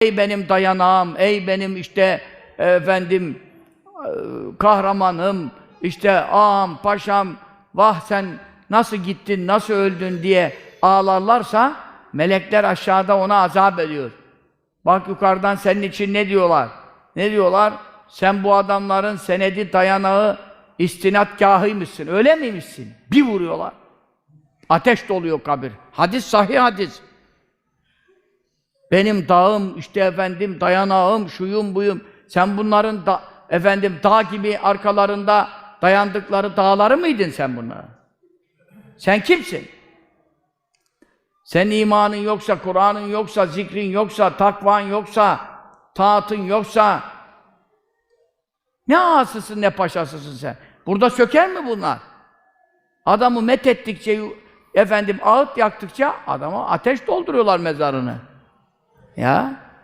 Ey benim dayanağım, ey benim işte efendim kahramanım, işte ağam, paşam, vah sen nasıl gittin, nasıl öldün diye ağlarlarsa melekler aşağıda ona azap ediyor. Bak yukarıdan senin için ne diyorlar? Ne diyorlar? Sen bu adamların senedi dayanağı istinadgahıymışsın. Öyle miymişsin? Bir vuruyorlar. Ateş doluyor kabir. Hadis sahih hadis. Benim dağım, işte efendim dayanağım, şuyum buyum. Sen bunların da, efendim dağ gibi arkalarında dayandıkları dağları mıydın sen bunlara? Sen kimsin? Senin imanın yoksa, Kur'an'ın yoksa, zikrin yoksa, takvan yoksa, taatın yoksa ne ağasısın ne paşasısın sen. Burada söker mi bunlar? Adamı met ettikçe, efendim ağıt yaktıkça adama ateş dolduruyorlar mezarını. Ya